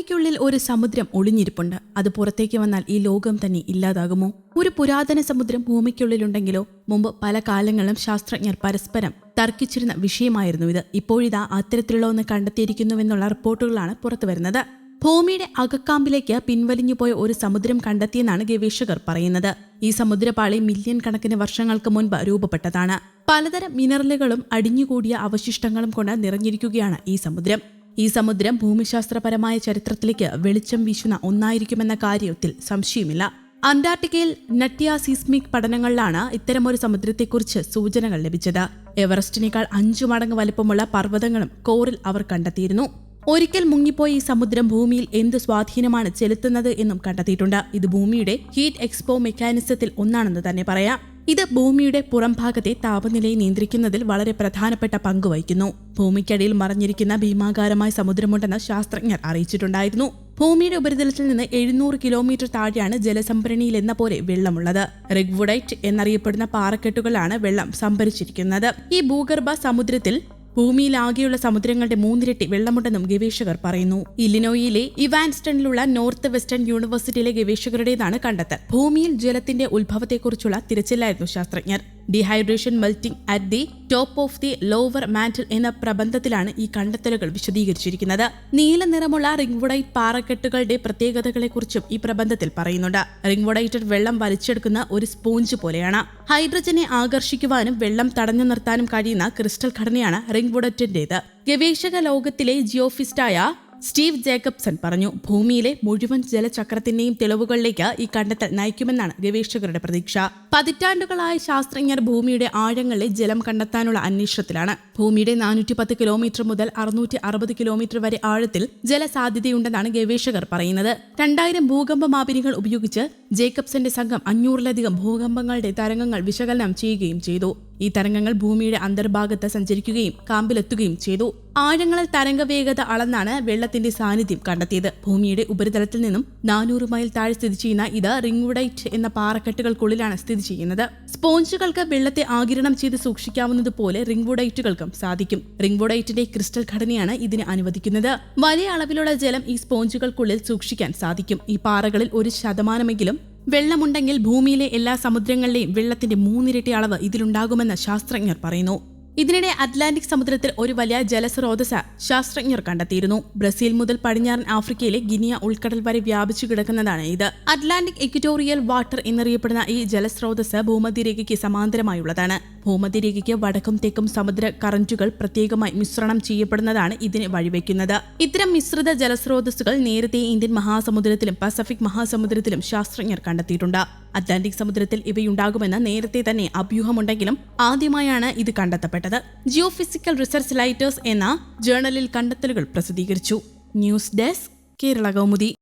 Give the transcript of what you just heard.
ഭൂമിക്കുള്ളിൽ ഒരു സമുദ്രം ഒളിഞ്ഞിരിപ്പുണ്ട്. അത് പുറത്തേക്ക് വന്നാൽ ഈ ലോകം തന്നെ ഇല്ലാതാകുമോ? ഒരു പുരാതന സമുദ്രം ഭൂമിക്കുള്ളിലുണ്ടെങ്കിലോ? മുമ്പ് പല കാലങ്ങളും ശാസ്ത്രജ്ഞർ പരസ്പരം തർക്കിച്ചിരുന്ന വിഷയമായിരുന്നു ഇത്. ഇപ്പോഴിതാ അത്തരത്തിലുള്ള ഒന്ന് കണ്ടെത്തിയിരിക്കുന്നുവെന്നുള്ള റിപ്പോർട്ടുകളാണ് പുറത്തു വരുന്നത്. ഭൂമിയുടെ അകക്കാമ്പിലേക്ക് പിൻവലിഞ്ഞുപോയ ഒരു സമുദ്രം കണ്ടെത്തിയെന്നാണ് ഗവേഷകർ പറയുന്നത്. ഈ സമുദ്രപാളി മില്യൺ കണക്കിന് വർഷങ്ങൾക്ക് മുൻപ് രൂപപ്പെട്ടതാണ്. പലതരം മിനറലുകളും അടിഞ്ഞുകൂടിയ അവശിഷ്ടങ്ങളും കൊണ്ട് നിറഞ്ഞിരിക്കുകയാണ് ഈ സമുദ്രം. ഈ സമുദ്രം ഭൂമിശാസ്ത്രപരമായ ചരിത്രത്തിലേക്ക് വെളിച്ചം വീശുന്ന ഒന്നായിരിക്കുമെന്ന കാര്യത്തിൽ സംശയമില്ല. അന്റാർട്ടിക്കയിൽ നട്ടിയ സീസ്മിക് പഠനങ്ങളിലാണ് ഇത്തരമൊരു സമുദ്രത്തെക്കുറിച്ച് സൂചനകൾ ലഭിച്ചത്. എവറസ്റ്റിനേക്കാൾ അഞ്ചു മടങ്ങ് വലുപ്പമുള്ള പർവതങ്ങളും കോറിൽ അവർ കണ്ടെത്തിയിരുന്നു. ഒരിക്കൽ മുങ്ങിപ്പോയ ഈ സമുദ്രം ഭൂമിയിൽ എന്ത് സ്വാധീനമാണ് ചെലുത്തുന്നത് എന്നും കണ്ടെത്തിയിട്ടുണ്ട്. ഇത് ഭൂമിയുടെ ഹീറ്റ് എക്സ്പോ മെക്കാനിസത്തിൽ ഒന്നാണെന്ന് തന്നെ പറയാം. ഇത് ഭൂമിയുടെ പുറംഭാഗത്തെ താപനിലയെ നിയന്ത്രിക്കുന്നതിൽ വളരെ പ്രധാനപ്പെട്ട പങ്ക് വഹിക്കുന്നു. ഭൂമിക്കടിയിൽ മറഞ്ഞിരിക്കുന്ന ഭീമാകാരമായ സമുദ്രമുണ്ടെന്ന് ശാസ്ത്രജ്ഞർ അറിയിച്ചിട്ടുണ്ടായിരുന്നു. ഭൂമിയുടെ ഉപരിതലത്തിൽ നിന്ന് എഴുന്നൂറ് കിലോമീറ്റർ താഴെയാണ് ജലസംഭരണിയിൽ എന്ന പോലെ വെള്ളമുള്ളത്. റിഗ്വുഡൈറ്റ് എന്നറിയപ്പെടുന്ന പാറക്കെട്ടുകളാണ് വെള്ളം സംഭരിച്ചിരിക്കുന്നത്. ഈ ഭൂഗർഭ സമുദ്രത്തിൽ ഭൂമിയിലാകെയുള്ള സമുദ്രങ്ങളുടെ മൂന്നിരട്ടി വെള്ളമുണ്ടെന്നും ഗവേഷകർ പറയുന്നു. ഇല്ലിനോയിലെ ഇവാൻസ്റ്റണിലുള്ള നോർത്ത് വെസ്റ്റേൺ യൂണിവേഴ്സിറ്റിയിലെ ഗവേഷകരുടേതാണ് കണ്ടെത്തൽ. ഭൂമിയിൽ ജലത്തിന്റെ ഉത്ഭവത്തെക്കുറിച്ചുള്ള തിരച്ചിലായിരുന്നു ശാസ്ത്രജ്ഞർ. Dehydration melting at the top of the lower mantle എന്ന പ്രബന്ധത്തിലാണ് ഈ കണ്ടെത്തലുകൾ വിശദീകരിച്ചിരിക്കുന്നത്. നീല നിറമുള്ള റിംഗ്വുഡൈറ്റ് പാറക്കെട്ടുകളുടെ പ്രത്യേകതകളെക്കുറിച്ചും ഈ പ്രബന്ധത്തിൽ പറയുന്നുണ്ട്. റിംഗ്വുഡൈറ്റഡ് വെള്ളം വലിച്ചെടുക്കുന്ന ഒരു സ്പോഞ്ച് പോലെയാണ്. ഹൈഡ്രജനെ ആകർഷിക്കുവാനും വെള്ളം തടഞ്ഞു നിർത്താനും കഴിയുന്ന ക്രിസ്റ്റൽ ഘടനയാണ് റിംഗ്വുഡറ്റിന്റേത് ഗവേഷക ലോകത്തിലെ ജിയോഫിസ്റ്റായ സ്റ്റീവ് ജേക്കബ്സൺ പറഞ്ഞു ഭൂമിയിലെ മുഴുവൻ ജലചക്രത്തിന്റെയും തെളിവുകളിലേക്ക് ഈ കണ്ടെത്തൽ നയിക്കുമെന്നാണ് ഗവേഷകരുടെ പ്രതീക്ഷ. പതിറ്റാണ്ടുകളായ ശാസ്ത്രജ്ഞർ ഭൂമിയുടെ ആഴങ്ങളിലെ ജലം കണ്ടെത്താനുള്ള അന്വേഷണത്തിലാണ്. ഭൂമിയുടെ നാനൂറ്റി പത്ത് കിലോമീറ്റർ മുതൽ അറുന്നൂറ്റി അറുപത് കിലോമീറ്റർ വരെ ആഴത്തിൽ ജലസാധ്യതയുണ്ടെന്നാണ് ഗവേഷകർ പറയുന്നത്. രണ്ടായിരം ഭൂകമ്പ മാപിനികൾ ഉപയോഗിച്ച് ജേക്കബ്സന്റെ സംഘം അഞ്ഞൂറിലധികം ഭൂകമ്പങ്ങളുടെ തരംഗങ്ങൾ വിശകലനം ചെയ്യുകയും ചെയ്തു. ഈ തരംഗങ്ങൾ ഭൂമിയുടെ അന്തർഭാഗത്ത് സഞ്ചരിക്കുകയും കാമ്പിലെത്തുകയും ചെയ്തു. ആഴങ്ങളിൽ തരംഗ വേഗത അളന്നാണ് വെള്ളത്തിന്റെ സാന്നിധ്യം കണ്ടെത്തിയത്. ഭൂമിയുടെ ഉപരിതലത്തിൽ നിന്നും നാനൂറ് മൈൽ താഴെ സ്ഥിതി ചെയ്യുന്ന ഇത് റിംഗ്വുഡൈറ്റ് എന്ന പാറക്കെട്ടുകൾക്കുള്ളിലാണ് സ്ഥിതി ചെയ്യുന്നത്. സ്പോഞ്ചുകൾക്ക് വെള്ളത്തെ ആകിരണം ചെയ്ത് സൂക്ഷിക്കാവുന്നതുപോലെ റിംഗ്വുഡൈറ്റുകൾക്കും സാധിക്കും. റിംഗ്വുഡൈറ്റിന്റെ ക്രിസ്റ്റൽ ഘടനയാണ് ഇതിന് അനുവദിക്കുന്നത്. വലിയ അളവിലുള്ള ജലം ഈ സ്പോഞ്ചുകൾക്കുള്ളിൽ സൂക്ഷിക്കാൻ സാധിക്കും. ഈ പാറകളിൽ ഒരു ശതമാനമെങ്കിലും വെള്ളമുണ്ടെങ്കിൽ ഭൂമിയിലെ എല്ലാ സമുദ്രങ്ങളിലെയും വെള്ളത്തിന്റെ മൂന്നിരട്ടി അളവ് ഇതിലുണ്ടാകുമെന്ന് ശാസ്ത്രജ്ഞർ പറയുന്നു ഇതിനിടെ അറ്റ്ലാന്റിക് സമുദ്രത്തിൽ ഒരു വലിയ ജലസ്രോതസ് ശാസ്ത്രജ്ഞർ കണ്ടെത്തിയിരുന്നു. ബ്രസീൽ മുതൽ പടിഞ്ഞാറൻ ആഫ്രിക്കയിലെ ഗിനിയ ഉൾക്കടൽ വരെ വ്യാപിച്ചു കിടക്കുന്നതാണ് ഇത്. അറ്റ്ലാന്റിക് ഇക്വിറ്റോറിയൽ വാട്ടർ എന്നറിയപ്പെടുന്ന ഈ ജലസ്രോതസ് ഭൂമധ്യരേഖയ്ക്ക് സമാന്തരമായുള്ളതാണ്. ഭൂമധ്യരേഖയ്ക്ക് വടക്കും തെക്കും സമുദ്ര കറന്റുകൾ പ്രത്യേകമായി മിശ്രണം ചെയ്യപ്പെടുന്നതാണ് ഇതിന് വഴിവെക്കുന്നത്. ഇത്തരം മിശ്രിത ജലസ്രോതസ്സുകൾ നേരത്തെ ഇന്ത്യൻ മഹാസമുദ്രത്തിലും പസഫിക് മഹാസമുദ്രത്തിലും ശാസ്ത്രജ്ഞർ കണ്ടെത്തിയിട്ടുണ്ട്. അറ്റ്ലാന്റിക് സമുദ്രത്തിൽ ഇവയുണ്ടാകുമെന്ന് നേരത്തെ തന്നെ അഭ്യൂഹമുണ്ടെങ്കിലും ആദ്യമായാണ് ഇത് കണ്ടെത്തപ്പെട്ടത്. ജിയോ ഫിസിക്കൽ റിസർച്ച് ലൈറ്റേഴ്സ് എന്ന ജേണലിൽ കണ്ടെത്തലുകൾ പ്രസിദ്ധീകരിച്ചു. News desk Kerala Kaumudi.